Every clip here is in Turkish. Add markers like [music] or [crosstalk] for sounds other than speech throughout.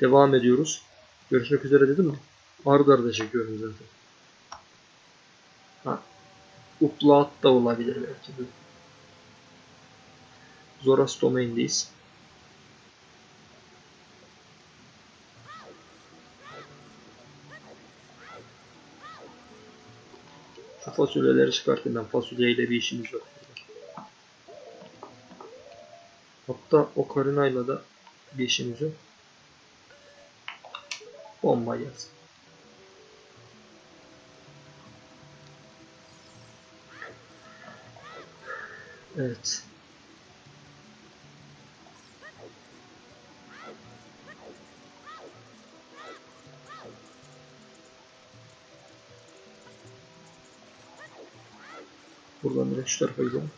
Devam ediyoruz. Görüşmek üzere dedim mi? Arda arda çekiyorum zaten. Ha. Upload da olabilir belki de. Zoras Domain'deyiz. Şu fasulyeleri çıkartayım ben. Fasulyeyle bir işimiz yok. Hatta Okarina'yla da bir işimiz yok. Bomba gelsin. Evet. Buradan direkt şu tarafa gidelim.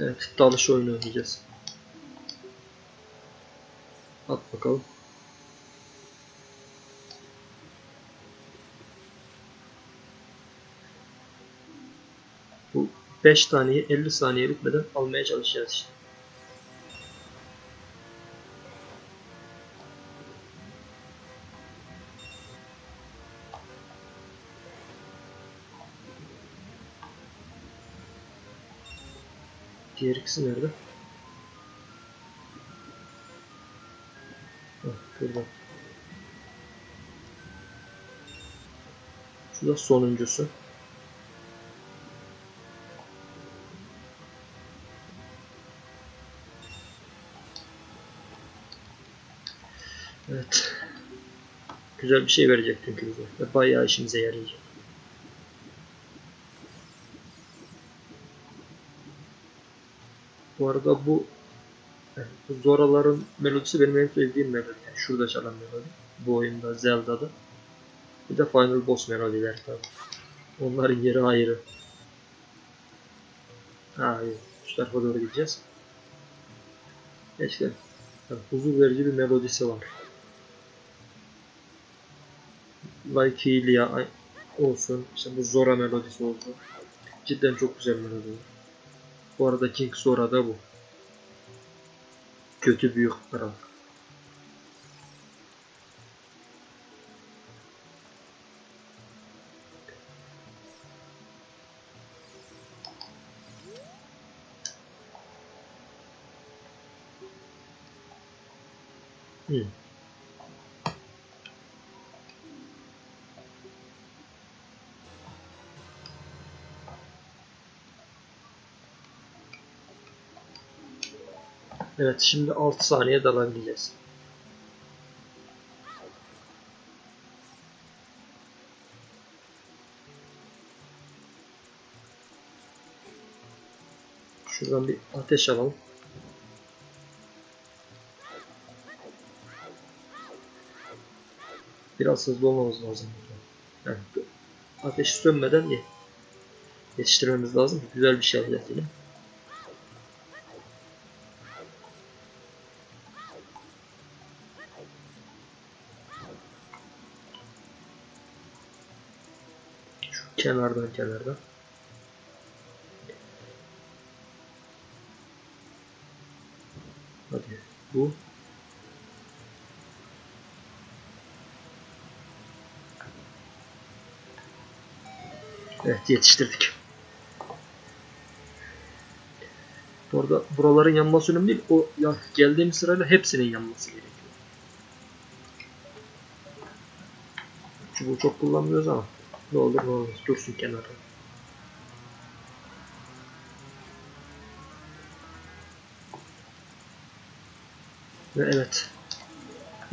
Evet, dalış oyunu oynayacağız. At bakalım. Bu 5 taneyi 50 saniye bitmeden almaya çalışacağız işte. Diğer ikisi nerede? Hah, şurada. Şu da sonuncusu. Evet. Güzel bir şey verecek çünkü bize. Ve bayağı işimize yarayacak. Bu arada bu Zora'ların melodisi benim en sevdiğim melodi. Yani şurada çalan melodi. Bu oyunda, Zelda'da. Bir de Final Boss melodiler tabi. Onların yeri ayrı. Ha, evet. Şu tarafa doğru gideceğiz. İşte yani huzur verici bir melodisi var. Valkyria olsun, işte bu Zora melodisi olsun. Cidden çok güzel melodi. Bu arada King Zora da bu. Kötü büyük kral. Hmm. Evet şimdi 6 saniye dalabileceğiz. Şuradan bir ateş alalım. Biraz hızlı olmamız lazım. Yani ateş sönmeden ye- yetiştirmemiz lazım. Güzel bir şey alacağız yine. Kenardan kenardan. Hadi bu. Evet yetiştirdik. Bu buraların yanması önemli değil. O ya geldiğim sırayla hepsinin yanması gerekiyor. Çubuğu çok kullanmıyoruz ama ne olur ne olmaz. Dursun kenara. Ve evet.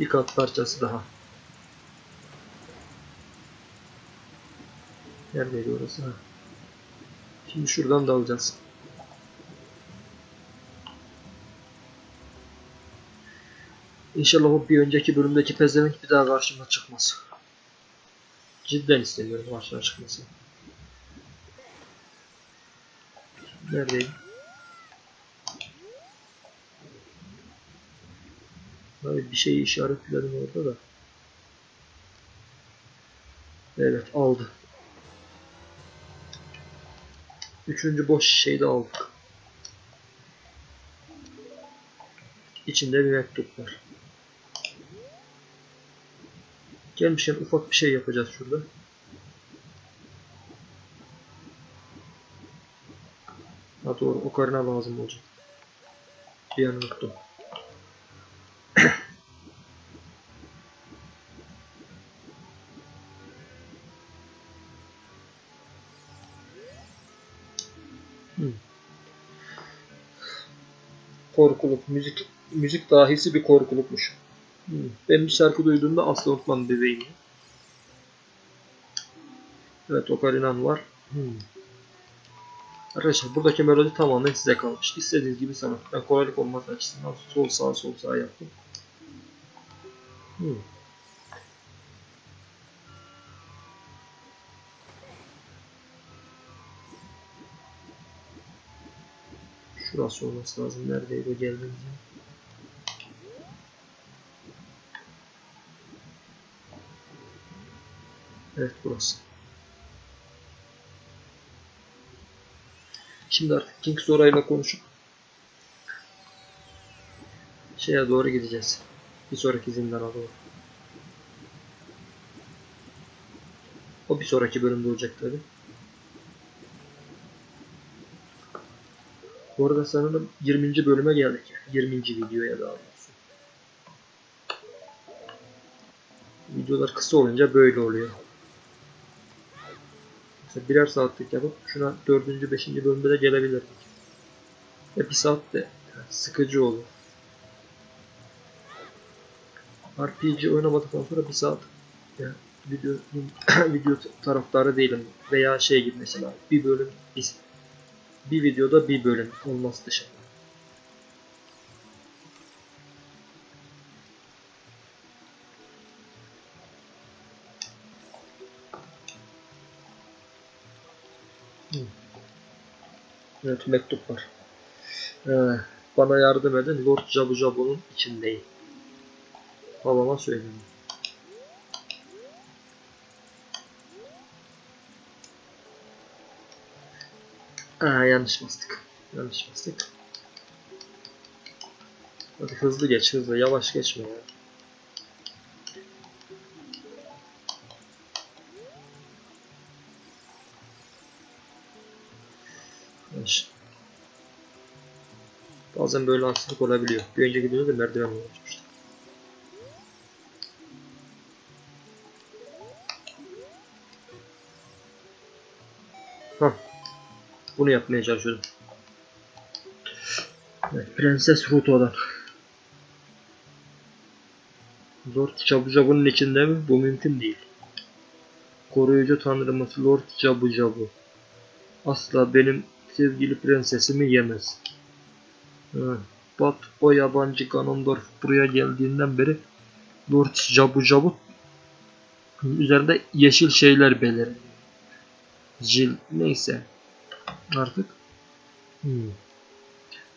Bir kat parçası daha. Neredeydi orası? Ha. Şimdi şuradan da alacağız. İnşallah o bir önceki bölümdeki pezevenk bir daha karşıma çıkmaz. Cidden istemiyorum maçtan çıkması. Neredeyim? Böyle bir şeyi işaretledim orada da. Evet aldı. Üçüncü boş şişeyi de aldık. İçinde bir mektup var. Gelmişken ufak bir şey yapacağız şurada. Ha doğru okarina lazım olacak. Bir an unuttum. Hmm. Korkuluk, müzik müzik dahisi bir korkulukmuş. Hmm. Ben bir şarkı duyduğumda asla unutmam bebeğimi. Evet Okarinan var. Hmm. Arkadaşlar buradaki melodi tamamen size kalmış. İstediğiniz gibi sanat. Ben kolaylık olması açısından sol sağ sol sağ yaptım. Hmm. Şurası olması lazım. Neredeydi o geldiğimiz Evet burası. Şimdi artık King Zora ile konuşup şeye doğru gideceğiz. Bir sonraki zindana doğru. O bir sonraki bölümde olacak tabi. Bu arada sanırım 20. bölüme geldik. 20. videoya daha. Videolar kısa olunca böyle oluyor. Mesela birer saatlik yapıp şuna 4. 5. bölümde de gelebilirdik. Ve bir saat de sıkıcı olur. RPG oynamadıktan sonra bir saat yani video [clears throat] video taraftarı değilim veya şey gibi mesela bir bölüm bir, bir videoda bir bölüm olması dışında. Evet mektup var. Ee, bana yardım edin Lord Jabu Jabu'nun içindeyim. Babama söyledim. Aa, yanlış bastık. Yanlış bastık. Hadi hızlı geç hızlı yavaş geçme ya. Bazen böyle haksızlık olabiliyor. Bir önceki videoda da merdiven ulaşmıştım. Bunu yapmaya çalışıyordum. Evet, Prenses Ruto'dan. Lord Jabu Jabu'nun içinde mi? Bu mümkün değil. Koruyucu tanrımız Lord Jabu. Asla benim sevgili prensesimi yemez. Bat o yabancı Ganondorf buraya geldiğinden beri Lord Jabu Jabu üzerinde yeşil şeyler belirdi. Jil neyse artık. Hmm.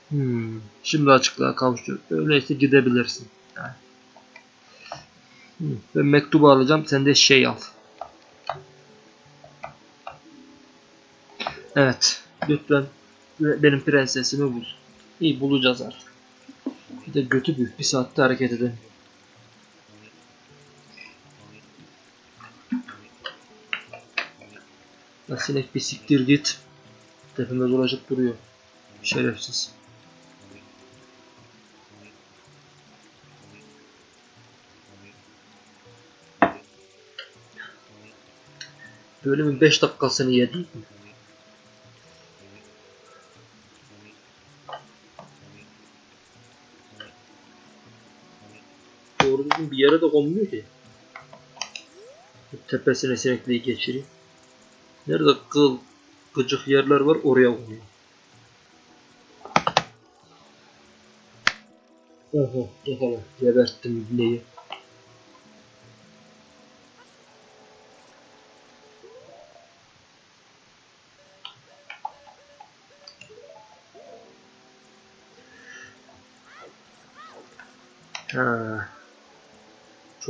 Hmm. Şimdi açıklığa kavuştu. Öyleyse gidebilirsin. Yani. Hmm. Ben mektubu alacağım. Sen de şey al. Evet. Lütfen benim prensesimi bul. İyi bulacağız artık. Bir de götü büyük. Bir saatte hareket edelim. Ya sinek bir siktir git. Tepeme dolaşıp duruyor. Şerefsiz. Bölümün 5 dakikasını yedim. Doğru yere de konmuyor ki. Tepesine sinekliği geçireyim. Nerede kıl, gıcık yerler var oraya konuyor. Oho, yakala. Geberttim ibneyi.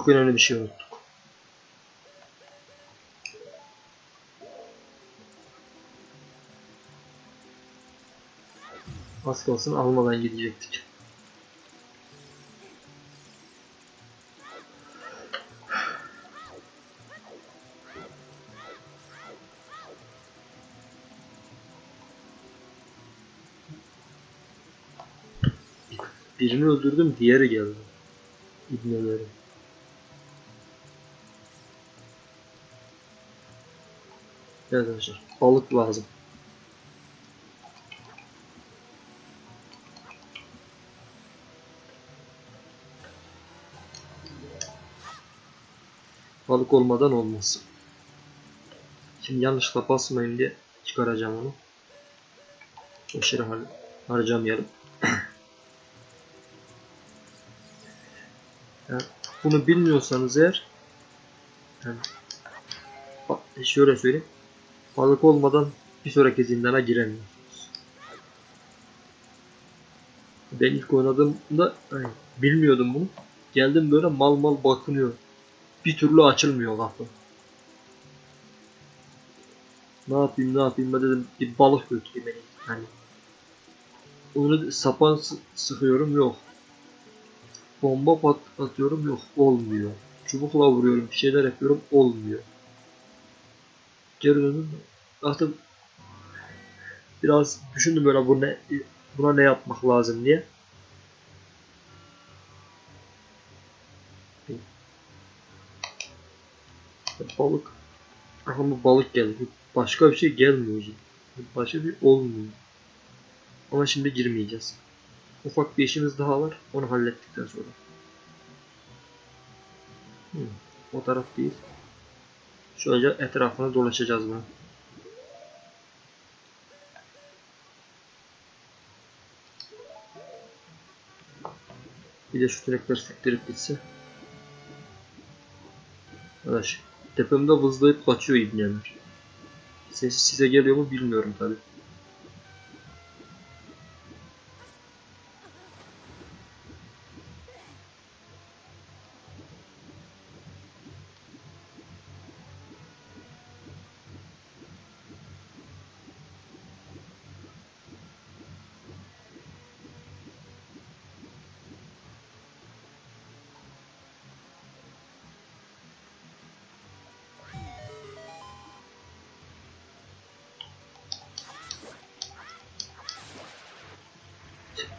çok önemli bir şey unuttuk. Az kalsın almadan gidecektik. Birini öldürdüm, diğeri geldi. İbneleri. Evet arkadaşlar balık lazım. Balık olmadan olmaz. Şimdi yanlışlıkla basmayın diye çıkaracağım onu. Boşuna har harcamayalım. [coughs] yani bunu bilmiyorsanız eğer yani, şöyle söyleyeyim. Balık olmadan bir sonraki zindana giremiyorsunuz. Ben ilk oynadığımda hani, bilmiyordum bunu. Geldim böyle mal mal bakınıyor. Bir türlü açılmıyor kapı. Ne yapayım ne yapayım ben dedim bir balık götüreyim beni. Hani onu sapan sı- sıkıyorum yok. Bomba pat atıyorum yok olmuyor. Çubukla vuruyorum bir şeyler yapıyorum olmuyor. Geri döndüm artık biraz düşündüm böyle bu ne buna ne yapmak lazım diye. Balık aklıma balık geldi. Başka bir şey gelmiyor. Başka bir olmuyor. Ama şimdi girmeyeceğiz. Ufak bir işimiz daha var. Onu hallettikten sonra. Hmm, o taraf değil. Şöyle etrafını dolaşacağız bunu. Bir de şu tünekler sektirip gitse. Arkadaş tepemde vızlayıp kaçıyor ibneler. Ses size geliyor mu bilmiyorum tabi.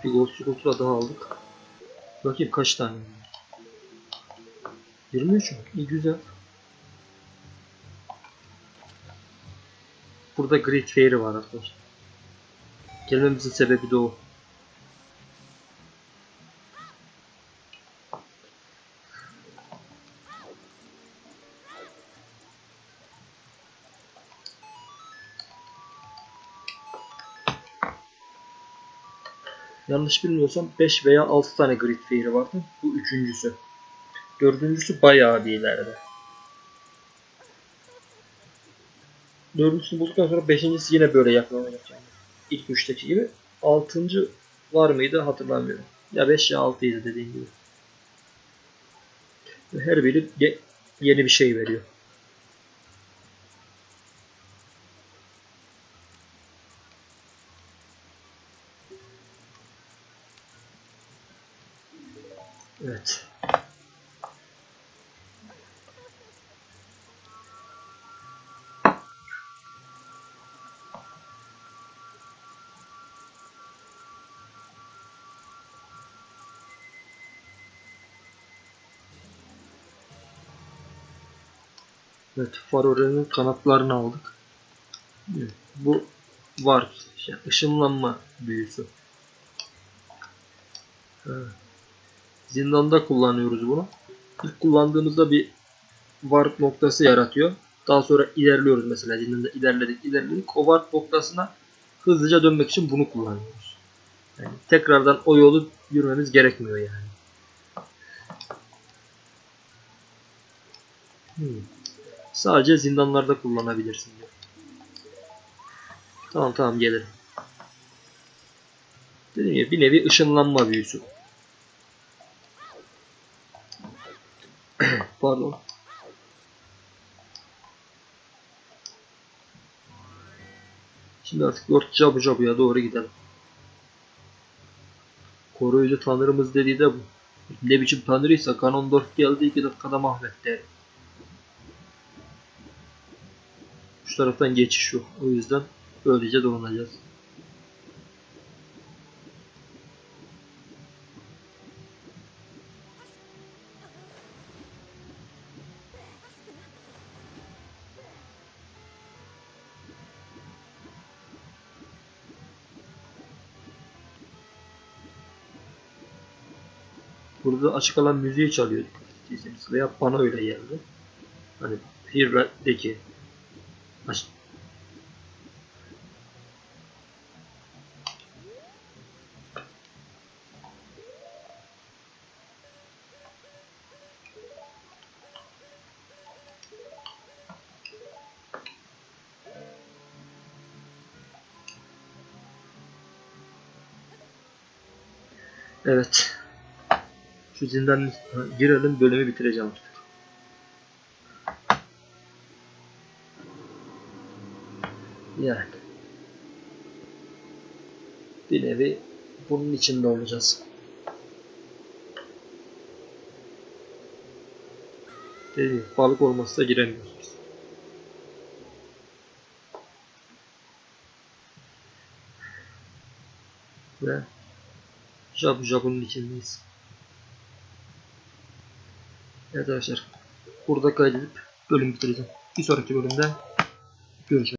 Bir gol çikolata daha aldık. Bakayım kaç tane var. 23 mü? İyi güzel. Burada Great Fairy var arkadaşlar. Gelmemizin sebebi de o. Yanlış bilmiyorsam 5 veya 6 tane Great Fairy vardı. Bu üçüncüsü. Dördüncüsü bayağı bir ileride. Dördüncüsünü bulduktan sonra beşincisi yine böyle yakalamayacak yani. İlk üçteki gibi. Altıncı var mıydı hatırlamıyorum. Ya 5 ya 6'ydı dediğim gibi. Her biri ye- yeni bir şey veriyor. Evet, Farore'nin kanatlarını aldık. Bu var. Şey, ışınlanma büyüsü. Evet. Zindanda kullanıyoruz bunu. İlk kullandığımızda bir warp noktası yaratıyor. Daha sonra ilerliyoruz mesela zindanda ilerledik ilerledik. O warp noktasına hızlıca dönmek için bunu kullanıyoruz. Yani tekrardan o yolu yürümemiz gerekmiyor yani. Hmm. Sadece zindanlarda kullanabilirsin diyor. Tamam tamam gelirim. Dediğim gibi bir nevi ışınlanma büyüsü. [clears throat] Pardon. Şimdi artık Lord Jabu Jabu'ya doğru gidelim. Koruyucu tanrımız dediği de bu. Ne biçim tanrıysa Ganondorf geldi iki dakikada mahvetti. Şu taraftan geçiş yok. O yüzden böylece dolanacağız. Burada açık alan müziği çalıyor. Veya bana öyle geldi. Hani Fir'deki aç- Evet. Şu zindan girelim bölümü bitireceğim artık. Yani. Bir nevi bunun içinde olacağız. Dediğim balık olmazsa giremiyoruz biz. Ve Jabu Jabu'nun içindeyiz. Evet arkadaşlar. Burada kaydedip bölüm bitireceğim. Bir sonraki bölümde görüşürüz.